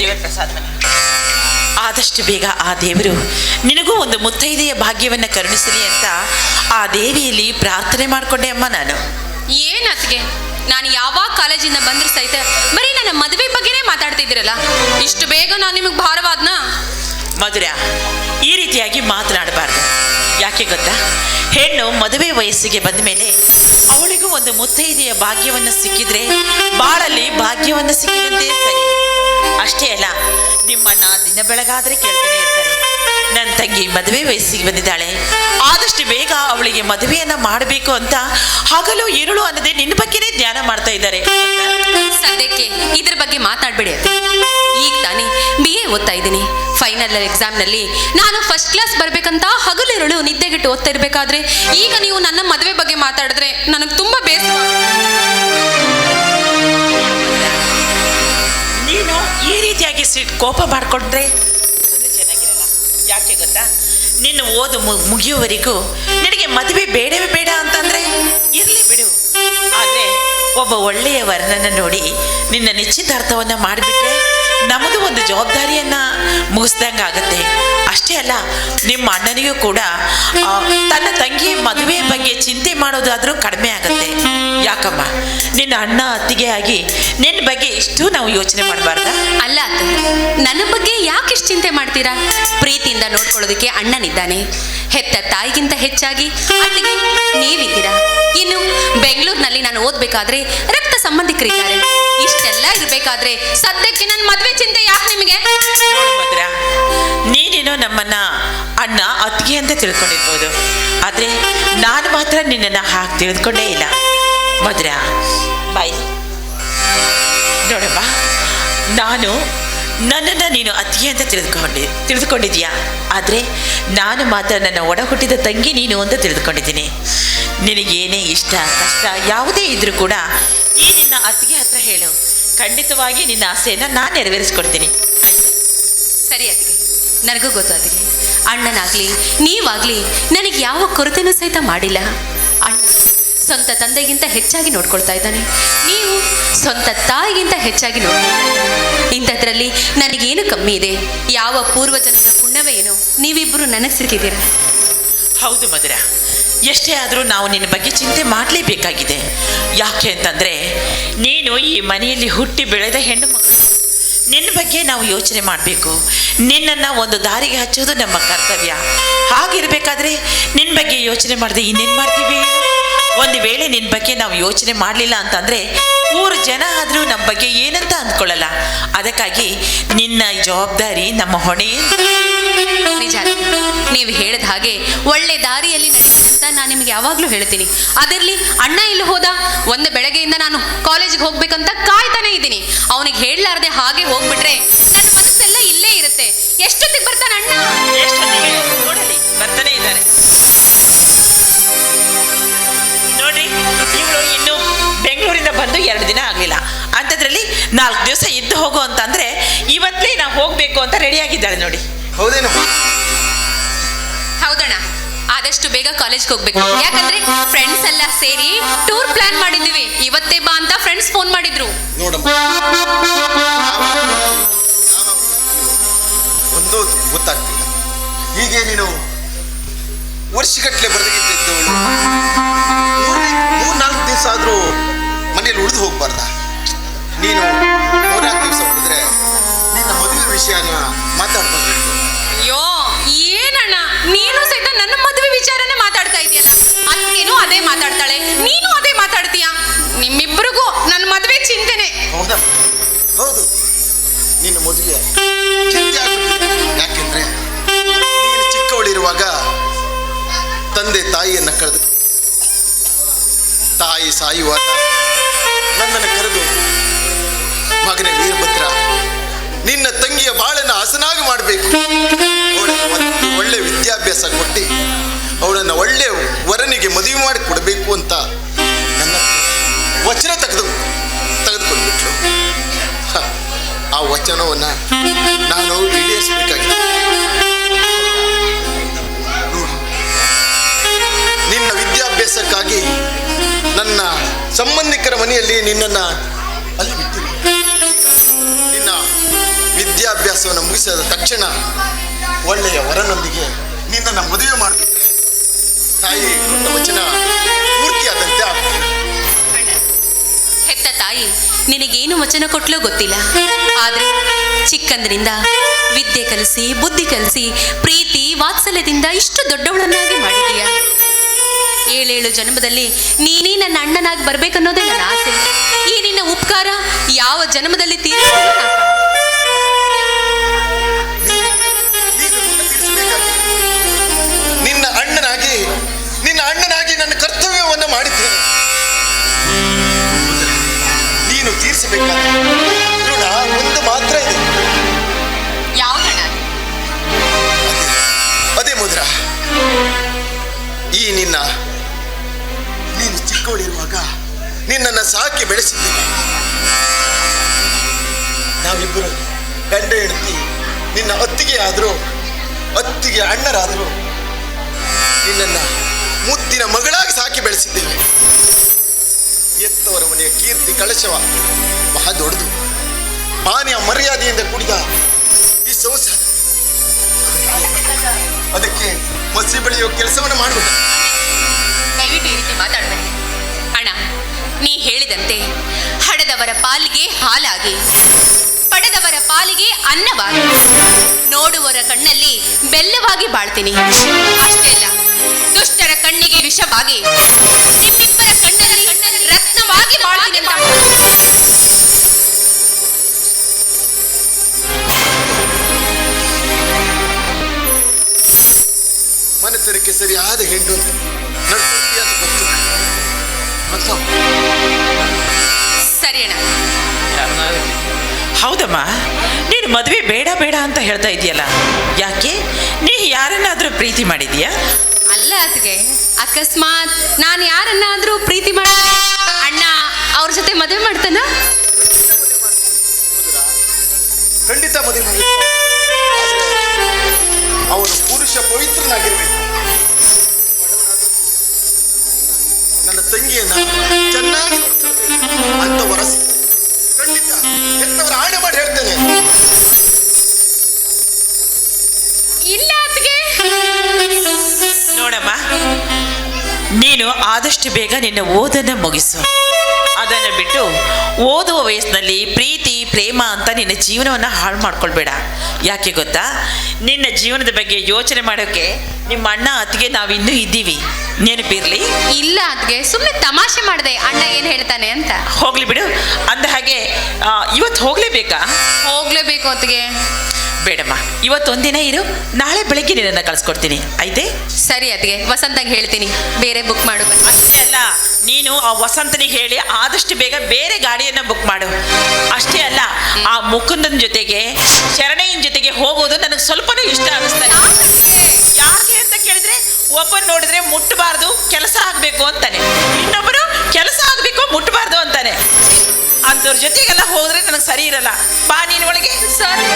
ದೇವರ ಪ್ರಸಾದ ಮನೆ. ಆದಷ್ಟು ಬೇಗ ಆ ದೇವರು ನಿನಗೂ ಒಂದು ಮುತ್ತೈದೆಯ ಭಾಗ್ಯವನ್ನು ಕರುಣಿಸಲಿ ಅಂತ ಆ ದೇವಿಯಲ್ಲಿ ಪ್ರಾರ್ಥನೆ ಮಾಡಿಕೊಂಡೆ ಅಮ್ಮ ನಾನು. ಏನತ್ಗೆ ಅತ್ಗೆ ನಾನು ಯಾವಾಗ ಕಾಲೇಜಿಂದ ಬಂದ್ರೆ ಸಹಿತ ಬರೀ ನನ್ನ ಮದುವೆ ಬಗ್ಗೆನೇ ಮಾತಾಡ್ತಿದ್ದೀರಲ್ಲ? ಇಷ್ಟು ಬೇಗ ನಾನು ನಿಮಗೆ ಭಾರವಾದ್ನ? ಮಧುರ ಈ ರೀತಿಯಾಗಿ ಮಾತನಾಡಬಾರ್ದು. ಯಾಕೆ ಗೊತ್ತಾ? ಹೆಣ್ಣು ಮದುವೆ ವಯಸ್ಸಿಗೆ ಬಂದ ಮೇಲೆ ಅವಳಿಗೂ ಒಂದು ಮುತ್ತೈದೆಯ ಭಾಗ್ಯವನ್ನು ಸಿಕ್ಕಿದ್ರೆ ಬಾಳಲ್ಲಿ ಭಾಗ್ಯವನ್ನು ಸಿಕ್ಕಿದಂತೆ ಸರಿ. ಅಷ್ಟೇ ಅಲ್ಲ ನಿಮ್ಮಣ್ಣ ದಿನ ಬೆಳಗಾದ್ರೆ ಕೇಳ್ತಾನೆ ಇರ್ತಾರೆ. ನನ್ನ ತಂಗಿ ಮದುವೆ ವಯಸ್ಸಿಗೆ ಬಂದಿದ್ದಾಳೆ. ಆದಷ್ಟು ಬೇಗ ಅವಳಿಗೆ ಮದುವೆಯನ್ನ ಮಾಡಬೇಕು ಅಂತ ಹಗಲು ಇರುಳು ಅನ್ನದೆ ನಿನ್ನ ಬಗ್ಗೆನೇ ಧ್ಯಾನ ಮಾಡ್ತಾ ಇದ್ದಾರೆ. ಸದ್ಯಕ್ಕೆ ಇದ್ರ ಬಗ್ಗೆ ಮಾತಾಡ್ಬೇಡಿ ಈಗ ತಾನೇ ಬಿ ಎ ಓದ್ತಾ ಇದ್ದೀನಿ. ಫೈನಲ್ ಎಕ್ಸಾಮ್ನಲ್ಲಿ ನಾನು ಫಸ್ಟ್ ಕ್ಲಾಸ್ ಬರ್ಬೇಕಂತ ಹಗಲಿರುಳು ನಿದ್ದೆಗಿಟ್ಟು ಓದ್ತಾ ಇರ್ಬೇಕಾದ್ರೆ ಈಗ ನೀವು ನನ್ನ ಮದುವೆ ಬಗ್ಗೆ ಮಾತಾಡಿದ್ರೆ ನನಗೆ ತುಂಬಾ ಕೋಪ ಮಾಡಿಕೊಂಡ್ರೆ ಚೆನ್ನಾಗಿರಲ್ಲ. ಯಾಕೆ ಗೊತ್ತಾ? ನಿನ್ನ ಓದು ಮುಗಿಯುವವರೆಗೂ ನಿನಗೆ ಮದುವೆ ಬೇಡವೇ ಬೇಡ ಅಂತಂದ್ರೆ ಇರಲಿ ಬಿಡು. ಆದರೆ ಒಬ್ಬ ಒಳ್ಳೆಯ ವರ್ಣನ ನೋಡಿ ನಿನ್ನ ನಿಶ್ಚಿತಾರ್ಥವನ್ನು ಮಾಡಿಬಿಟ್ರೆ ನಮ್ಮದು ಒಂದು ಜವಾಬ್ದಾರಿಯನ್ನ ಮುಗಿಸ್ದಂಗೆ ಆಗುತ್ತೆ ಅಷ್ಟೇ ಅಲ್ಲ, ನಿಮ್ಮ ಅಣ್ಣನಿಗೂ ಕೂಡ ತನ್ನ ತಂಗಿ ಮದುವೆ ಬಗ್ಗೆ ಚಿಂತೆ ಮಾಡೋದಾದ್ರೂ ಕಡಿಮೆ ಆಗುತ್ತೆ. ಯಾಕಮ್ಮ? ನಿನ್ನ ಅಣ್ಣ ಅತ್ತಿಗೆ ಆಗಿ ನಿನ್ನ ಬಗ್ಗೆ ಇಷ್ಟು ನಾವು ಯೋಚನೆ ಮಾಡಬಾರ್ದ? ಅಲ್ಲ ಅತ್ತೆ, ನನ್ನ ಬಗ್ಗೆ ಯಾಕೆ ಇಷ್ಟು ಚಿಂತೆ ಮಾಡ್ತೀರಾ? ಪ್ರೀತಿಯಿಂದ ನೋಡ್ಕೊಳ್ಳೋದಕ್ಕೆ ಅಣ್ಣನಿದ್ದಾನೆ. ಹೆತ್ತ ತಾಯಿಗಿಂತ ಹೆಚ್ಚಾಗಿ ಅತ್ತಿಗೆ ನೀವಿದ್ದೀರಾ? ಇನ್ನು ಬೆಂಗಳೂರಿನಲ್ಲಿ ನಾನು ಓದ್ಬೇಕಾದ್ರೆ ರಕ್ತ ಸಂಬಂಧಿಕರಿದ್ದಾರೆ. ಇಷ್ಟೆಲ್ಲ ಇರಬೇಕಾದ್ರೆ ಸದ್ಯಕ್ಕೆ ನನ್ನ ಮದುವೆ ಚಿಂತೆ ಯಾಕೆ ನಿಮಗೆ? ನೀನೇನೋ ನಮ್ಮನ್ನ ಅಣ್ಣ, ಅತ್ತಿಗೆ ಅಂತ ತಿಳ್ಕೊಂಡಿರ್ಬೋದು. ಆದ್ರೆ ನಾನು ಮಾತ್ರ ನಿನ್ನನ್ನು ಹಾಗೆ ತಿಳಿದುಕೊಂಡೇ ಇಲ್ಲ. ಮಧುರ ಬಾಯ್. ನೋಡಪ್ಪ ನಾನು ನನ್ನನ್ನು ನೀನು ಅತ್ತಿಗೆ ಅಂತ ತಿಳಿದುಕೊಂಡಿ ತಿಳಿದುಕೊಂಡಿದ್ಯಾ ಆದರೆ ನಾನು ಮಾತ್ರ ನನ್ನ ಒಡ ಹುಟ್ಟಿದ ತಂಗಿ ನೀನು ಅಂತ ತಿಳಿದುಕೊಂಡಿದ್ದೀನಿ. ನಿನಗೇನೇ ಇಷ್ಟ, ಕಷ್ಟ, ಯಾವುದೇ ಇದ್ರೂ ಕೂಡ ಈ ನಿನ್ನ ಅತ್ತಿಗೆ ಹತ್ರ ಹೇಳು. ಖಂಡಿತವಾಗಿ ನಿನ್ನ ಆಸೆಯನ್ನು ನಾನು ನೆರವೇರಿಸ್ಕೊಡ್ತೀನಿ. ಸರಿ ಅದಕ್ಕೆ ನನಗೂ ಗೊತ್ತು ಅತ್ತಿಗೆ. ಅಣ್ಣನಾಗಲಿ ನೀವಾಗಲಿ ನನಗೆ ಯಾವ ಕೊರತೆನೂ ಸಹಿತ ಮಾಡಿಲ್ಲ. ಅಣ್ಣ ಸ್ವಂತ ತಂದೆಗಿಂತ ಹೆಚ್ಚಾಗಿ ನೋಡ್ಕೊಳ್ತಾ ಇದ್ದಾನೆ. ನೀವು ಸ್ವಂತ ತಾಯಿಗಿಂತ ಹೆಚ್ಚಾಗಿ ನೋಡ್ಕೊಳ್ತಾ ಇದ್ದಾನೆ ಇಂಥದ್ರಲ್ಲಿ ನನಗೇನು ಕಮ್ಮಿ ಇದೆ? ಯಾವ ಪೂರ್ವಜನ್ಮದ ಪುಣ್ಯವೇ ಏನೋ? ನೀವಿಬ್ಬರು ನನಗೆ ಸಿಕ್ಕಿದ್ದೀರ? ಹೌದು ಮಧುರ. ಎಷ್ಟೇ ಆದರೂ ನಾವು ನಿನ್ನ ಬಗ್ಗೆ ಚಿಂತೆ ಮಾಡಲೇಬೇಕಾಗಿದೆ. ಯಾಕೆ ಅಂತಂದರೆ, ನೀನು ಈ ಮನೆಯಲ್ಲಿ ಹುಟ್ಟಿ ಬೆಳೆದ ಹೆಣ್ಣು ನಿನ್ನ ಬಗ್ಗೆ ನಾವು ಯೋಚನೆ ಮಾಡಬೇಕು. ನಿನ್ನನ್ನು ಒಂದು ದಾರಿಗೆ ಹಚ್ಚೋದು ನಮ್ಮ ಕರ್ತವ್ಯ. ಹಾಗಿರಬೇಕಾದ್ರೆ ನಿನ್ನ ಬಗ್ಗೆ ಯೋಚನೆ ಮಾಡದೆ ಇನ್ನೇನು ಮಾಡ್ತೀವಿ? ಒಂದು ವೇಳೆ ನಿನ್ನ ಬಗ್ಗೆ ನಾವು ಯೋಚನೆ ಮಾಡಲಿಲ್ಲ ಅಂತಂದರೆ, ಊರು ಜನ ಆದರೂ ನಮ್ಮ ಬಗ್ಗೆ ಏನಂತ ಅಂದ್ಕೊಳ್ಳಲ್ಲ. ಅದಕ್ಕಾಗಿ ನಿನ್ನ ಜವಾಬ್ದಾರಿ ನಮ್ಮ ಹೊಣೆ. ನಿಜ ನೀವು ಹೇಳಿದ ಹಾಗೆ ಒಳ್ಳೆ ದಾರಿಯಲ್ಲಿ ನಡೀರಿ ಅಂತ ನಾನು ನಿಮಗೆ ಯಾವಾಗಲೂ ಹೇಳ್ತೀನಿ. ಅದರಲ್ಲಿ ಅಣ್ಣ ಇಲ್ಲಿ ಹೋದ? ಒಂದು ಬೆಳಗ್ಗೆಯಿಂದ ನಾನು ಕಾಲೇಜಿಗೆ ಹೋಗ್ಬೇಕಂತ ಕಾಯ್ತಾನೆ ಇದ್ದೀನಿ. ಅವನಿಗೆ ಹೇಳಲಾರದೆ ಹಾಗೆ ಹೋಗ್ಬಿಟ್ರೆ ನನ್ನ ಮನಸ್ಸೆಲ್ಲ ಇಲ್ಲೇ ಇರುತ್ತೆ. ಎಷ್ಟೊತ್ತಿಗೆ ಬರ್ತಾನೆ ಅಣ್ಣ? ನೋಡಲಿ ಬರ್ತಾನೆ ಇದ್ದಾರೆ ನೋಡಿ ಇನ್ನು ಬೆಂಗಳೂರಿಂದ ಬಂದು ಎರಡು ದಿನ ಆಗಲಿಲ್ಲ. ಅಂಥದ್ರಲ್ಲಿ ನಾಲ್ಕು ದಿವಸ ಇದ್ದು ಹೋಗು ಅಂತಂದ್ರೆ ಇವತ್ತೇ ನಾವು ಹೋಗಬೇಕು ಅಂತ ರೆಡಿಯಾಗಿದ್ದಾಳೆ ನೋಡಿ. ಹೌದೇನಮ್ಮ ಹೌದಣ್ಣ. ಆದಷ್ಟು ಬೇಗ ಕಾಲೇಜ್ಗೆ ಹೋಗ್ಬೇಕು. ಯಾಕಂದ್ರೆ ಫ್ರೆಂಡ್ಸ್ ಎಲ್ಲ ಸೇರಿ ಟೂರ್ ಪ್ಲಾನ್ ಮಾಡಿದ್ವಿ ಇವತ್ತೇ ಬಾ ಅಂತ ಫ್ರೆಂಡ್ಸ್ ಫೋನ್ ಮಾಡಿದ್ರು. ನೋಡಮ್ಮ. ಒಂದು ಗೊತ್ತಾಗ್ತಿಲ್ಲ. ಹೀಗೆ ನೀನು ವರ್ಷಗಟ್ಟಲೆ ಬರೆದಿದ್ದವಳು ಮೂರ್ ನಾಲ್ಕು ದಿವಸ ಆದರೂ ಮನೇಲಿ ಉಳಿದು ಹೋಗ್ಬಾರ್ದ? ನೀನು ಮೂರ್ನಾಲ್ಕು ದಿವಸ ಉಳಿದ್ರೆ ನಿನ್ನ ಮದುವೆ ವಿಷಯನ ಮಾತಾಡ್ಬಾರ್ದಿತ್ತು ಮಾತಾಡ್ತಾ ಇದೆಯಲ್ಲ ಅಲ್ಲಿನೂ ಅದೇ ಮಾತಾಡ್ತಾಳೆ. ನೀನು ಅದೇ ಮಾತಾಡ್ತೀಯ? ನಿಮ್ಮಿಬ್ಬರಿಗೂ ನನ್ನ ಮದುವೆ ಚಿಂತೆನೆ. ಹೌದಾ? ಹೌದು. ನಿನ್ನ ಮದುವೆ ಚಿಂತೆ ಯಾಕೆಂದ್ರೆ ಚಿಕ್ಕವಳಿರುವಾಗ ತಂದೆ ತಾಯಿಯನ್ನ ಕಳೆದು ತಾಯಿ ಸಾಯುವಾಗ ನನ್ನನ್ನು ಕರೆದು ಮಗನೇ ವೀರಭದ್ರ, ನಿನ್ನ ತಂಗಿಯ ಬಾಳನ್ನು ಹಸನಾಗಿ ಮಾಡಬೇಕು. ಅವಳನ್ನು ಒಳ್ಳೆ ವರನಿಗೆ ಮದುವೆ ಮಾಡಿ ಕೊಡಬೇಕು ಅಂತ ನನ್ನ ವಚನ ತೆಗೆದು ತೆಗೆದುಕೊಂಡ್ಬಿಟ್ಲು ಹ, ಆ ವಚನವನ್ನು ನಾನು ಈಡೇರಿಸಬೇಕಾಗಿದೆ ನಿನ್ನ ವಿದ್ಯಾಭ್ಯಾಸಕ್ಕಾಗಿ ನನ್ನ ಸಂಬಂಧಿಕರ ಮನೆಯಲ್ಲಿ ನಿನ್ನನ್ನು ಅಲ್ಲಿ ಬಿಟ್ಟಿಲ್ಲ ನಿನ್ನ ವಿದ್ಯೆ ವಿದ್ಯಾಭ್ಯಾಸವನ್ನು ಮುಗಿಸಿದ ತಕ್ಷಣ ಒಳ್ಳೆಯ ವರನೊಂದಿಗೆ ನಿನ್ನನ್ನು ಮದುವೆ ಮಾಡಿಬಿಟ್ರೆ ತಾಯಿ ಕೊಟ್ಟ ವಚನ ಪೂರ್ತಿಯಾದಂತೆ ಹೆತ್ತ ತಾಯಿ, ನಿನಗೇನು ವಚನ ಕೊಟ್ಲೋ ಗೊತ್ತಿಲ್ಲ. ಆದ್ರೆ ಚಿಕ್ಕಂದಿನಿಂದ ವಿದ್ಯೆ ಕಲಿಸಿ, ಬುದ್ಧಿ ಕಲಿಸಿ, ಪ್ರೀತಿ, ವಾತ್ಸಲ್ಯದಿಂದ ಇಷ್ಟು ದೊಡ್ಡವಳನ್ನಾಗಿ ಮಾಡಿದೀಯ ಏಳೇಳು ಜನ್ಮದಲ್ಲಿ ನೀನೇ ನನ್ನ ಅಣ್ಣನಾಗಿ ಬರ್ಬೇಕನ್ನೋದೇ ನನ್ನ ಆಸೆ. ಈ ನಿನ್ನ ಉಪಕಾರ ಯಾವ ಜನ್ಮದಲ್ಲಿ ತೀರಿಸ್ತೀಯೋ ಋಣ ಒಂದು ಮಾತ್ರ ಇದೆ. ಅದೇ ಮುದ್ರ. ಈ ನಿನ್ನ ನೀನು ಚಿಕ್ಕವಳಿರುವಾಗ ನಿನ್ನನ್ನು ಸಾಕಿ ಬೆಳೆಸಿದ್ದೀನಿ ನಾವಿಬ್ಬರು ಗಂಡ ಹೆಂಡತಿ ನಿನ್ನ ಅತ್ತಿಗೆ ಆದರೂ ಅತ್ತಿಗೆ ಅಣ್ಣರಾದರೂ ನಿನ್ನನ್ನು ಮುದ್ದಿನ ಮಗಳಾಗಿ ಸಾಕಿ ಬೆಳೆಸಿದ್ದೇವೆ. ಎತ್ತವರ ಮನೆಯ ಕೀರ್ತಿ ಕಳಶವ ಮಹಾ ದೊಡ್ಡದು. ಮಾನ್ಯ ಮರ್ಯಾದೆಯಿಂದ ಕುಡಿದ ಈ ಸಂಸಾರ ಅದಕ್ಕೆ ಮಸಿ ಬೆಳೆಯುವ ಕೆಲಸವನ್ನು ಮಾಡಬೇಕು. ದಯವಿಟ್ಟು ಅಣ್ಣ, ನೀ ಹೇಳಿದಂತೆ ಹಡದವರ ಪಾಲಿಗೆ ಹಾಲಾಗಿ, ಪಡೆದವರ ಪಾಲಿಗೆ ಅನ್ನವಾಗಿ, ನೋಡುವರ ಕಣ್ಣಲ್ಲಿ ಬೆಲ್ಲವಾಗಿ ಬಾಳ್ತೀನಿ. ಅಷ್ಟೇ ಅಲ್ಲ, ದುಷ್ಟರ ಕಣ್ಣಿಗೆ ವಿಷವಾಗಿ ನಿಮ್ಮಿಬ್ಬರ ಕಣ್ಣಲ್ಲಿ ಸರಿಯಾದ ಹೆಣ್ಣು ನಡ್ಕೊಳ್ತೀಯ ಗೊತ್ತು. ಮತ್ತು? ಸರಿ ಅಣ್ಣ. ಹೌದಮ್ಮ ನೀನು ಮದುವೆ ಬೇಡ ಬೇಡ ಅಂತ ಹೇಳ್ತಾ ಇದೆಯಲ್ಲ. ಯಾಕೆ? ನೀ ಯಾರನ್ನಾದರೂ ಪ್ರೀತಿ ಮಾಡಿದೀಯಾ? ಅಲ್ಲ ಅದಕ್ಕೆ ಅಕಸ್ಮಾತ್ ನಾನು ಯಾರನ್ನಾದ್ರೂ ಪ್ರೀತಿ ಮಾಡಿದ್ರೆ ಅಣ್ಣ ಅವ್ರ ಜೊತೆ ಮದುವೆ ಮಾಡ್ತಾನ? ಖಂಡಿತ ಮದುವೆ ಅವನು ಪುರುಷ ಪವಿತ್ರನಾಗಿರ್ಬೇಕು. ತಂಗಿಯನ್ನ ಚೆನ್ನಾಗಿ ಅಂತ ವರಸಿ ಖಂಡಿತ ಹೆತ್ತವರ ಆಣೆ ಮಾಡಿ ಹೇಳ್ತೇನೆ. ಇಲ್ಲ ನೋಡಮ್ಮ ನೀನು ಆದಷ್ಟು ಬೇಗ ನಿನ್ನ ಓದನ್ನು ಮುಗಿಸು. ಅದನ್ನು ಬಿಟ್ಟು ಓದುವ ವಯಸ್ಸಿನಲ್ಲಿ ಪ್ರೀತಿ ಪ್ರೇಮ ಅಂತ ನಿನ್ನ ಜೀವನವನ್ನು ಹಾಳು ಮಾಡ್ಕೊಳ್ಬೇಡ. ಯಾಕೆ ಗೊತ್ತಾ? ನಿನ್ನ ಜೀವನದ ಬಗ್ಗೆ ಯೋಚನೆ ಮಾಡೋಕ್ಕೆ ನಿಮ್ಮ ಅಣ್ಣ ಅತ್ತಿಗೆ ನಾವಿನ್ನೂ ಇದ್ದೀವಿ. ನೆನಪಿರಲಿ? ಇಲ್ಲ ಅದ್ಗೆ ಸುಮ್ಮನೆ ತಮಾಷೆ ಮಾಡಿದೆ ಅಣ್ಣ ಏನ್ ಹೇಳ್ತಾನೆ ಅಂತ. ಹೋಗ್ಲಿ ಬಿಡು. ಅಂದ ಹಾಗೆ ಆ, ಇವತ್ತು ಹೋಗಲೇಬೇಕಾ? ಹೋಗ್ಲೇಬೇಕು ಅತ್ಗೆ ಬೇಡಮ್ಮ ಇವತ್ತೊಂದಿನ ಇರು. ನಾಳೆ ಬೆಳಗ್ಗೆ ನಿನ್ನನ್ನು ಕಳಿಸ್ಕೊಡ್ತೀನಿ. ಐತೆ ಸರಿ ಅದ್ಗೆ ವಸಂತಂಗೆ ಹೇಳ್ತೀನಿ. ಬೇರೆ ಬುಕ್ ಮಾಡು. ಅಷ್ಟೇ ಅಲ್ಲ ನೀನು ಆ ವಸಂತನಿಗೆ ಹೇಳಿ ಆದಷ್ಟು ಬೇಗ ಬೇರೆ ಗಾಡಿಯನ್ನ ಬುಕ್ ಮಾಡು. ಅಷ್ಟೇ ಅಲ್ಲ ಆ ಮುಕುಂದನ ಜೊತೆಗೆ ಶರಣಯ್ಯನ ಜೊತೆಗೆ ಹೋಗೋದು ನನಗೆ ಸ್ವಲ್ಪನೂ ಇಷ್ಟ ಅನಿಸ್ತಾ ಇಲ್ಲ ಯಾಕೆ ಅಂತ ಒಬ್ಬನ್ ನೋಡಿದ್ರೆ ಮುಟ್ಟಬಾರ್ದು ಕೆಲಸ ಆಗ್ಬೇಕು ಅಂತಾನೆ. ಇನ್ನೊಬ್ಬರು ಕೆಲಸ ಆಗ್ಬೇಕು ಮುಟ್ಟಬಾರ್ದು ಅಂತಾನೆ. ಅಂಥವ್ರ ಜೊತೆಗೆಲ್ಲ ಹೋದ್ರೆ ನನಗೆ ಸರಿ ಇರಲ್ಲ. ಬಾ ನೀನು ಒಳಗೆ. ಸರಿ.